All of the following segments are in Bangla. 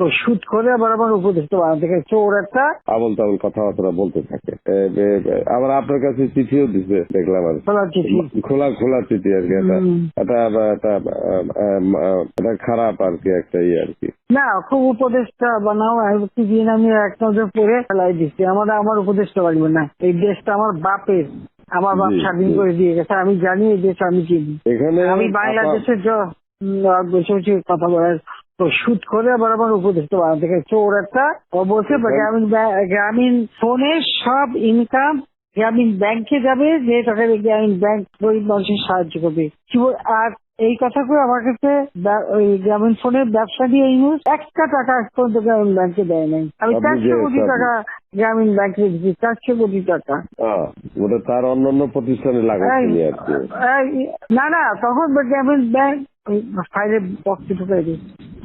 তো শুট করে আবার আমার উপদেষ্টা বানাতে গেছে। চোর একটা আবল তাবল কথাবার্তা বলতে থাকে। আবার আপনার কাছে চিঠিও দিছে দেখলাম আর খোলা খোলা খোলা চিঠি আর কি এটা খারাপ আর কি একটা ইয়ে আর কি। না খুব উপদেষ্টা বানাও দিন আমি এক নজর পরে ফেলাই দিচ্ছি। আমার আমার উপদেষ্টা বাড়বে না। এই দেশটা আমার বাপের আমার বাপ স্বাধীন করে দিয়ে গেছে আমি জানি এই দেশ আমি চিনি। এখানে আমি বাংলাদেশের কথা বলার তো শুট করে আবার আমার উপদেষ্টা বানাতে চোর একটা ও বলছে গ্রামীণ গ্রামীণ ফোনে সব ইনকাম গ্রামীণ ব্যাংকে যাবে যে টাকা গ্রামীণ ব্যাংক গরিব মানুষের সাহায্য করবে। আর এই কথা করে আমার কাছে ওই গ্রামীণ ফোনের ব্যবসা দিয়ে ইউজ একটা টাকা পর্যন্ত গ্রামীণ ব্যাংকে দেয় নাই। আমি চারশো কোটি টাকা গ্রামীণ ব্যাংকে দিচ্ছি চারশো কোটি টাকা। ওটা তার অন্যান্য প্রতিষ্ঠানে এই, না না তখন গ্রামীণ ব্যাংক ফাইলে বক্সে ঢুকাই দিই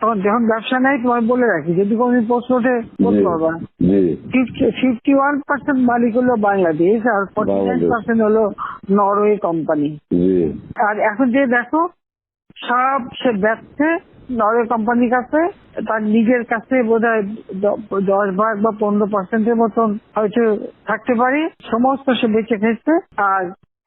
তখন যখন ব্যবসা নেই তোমায় বলে রাখি যদি কোনদিন প্রশ্ন ওঠে বলতে জি পারবা ফিফটি ওয়ান পার্সেন্ট মালিক হলো বাংলাদেশ আর ফর্টি নাইন। পার্সেন্ট হলো নরওয়ে কোম্পানি আর এখন যে দেখো সব সে ব্যবসে নরওয়ে কোম্পানির কাছে তার নিজের কাছে বোধ হয় দশ ভাগ বা পনেরো পার্সেন্টের মতন হয়তো থাকতে পারে। সমস্ত সে বেঁচে খেয়েছে আর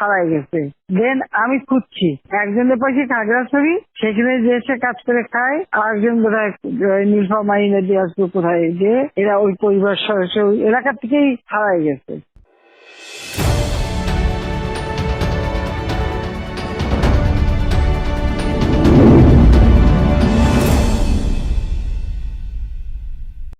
হারায় গেছে। দেন আমি খুঁজছি। একজনের পাশে খাগড়াছড়ি, সেখানে যে এসে কাজ করে খায়, আরেকজন নীলফা মাইনে দিয়ে আসবে কোথায় যে, এরা ওই পরিবার সদস্য এলাকা থেকেই হারাই গেছে।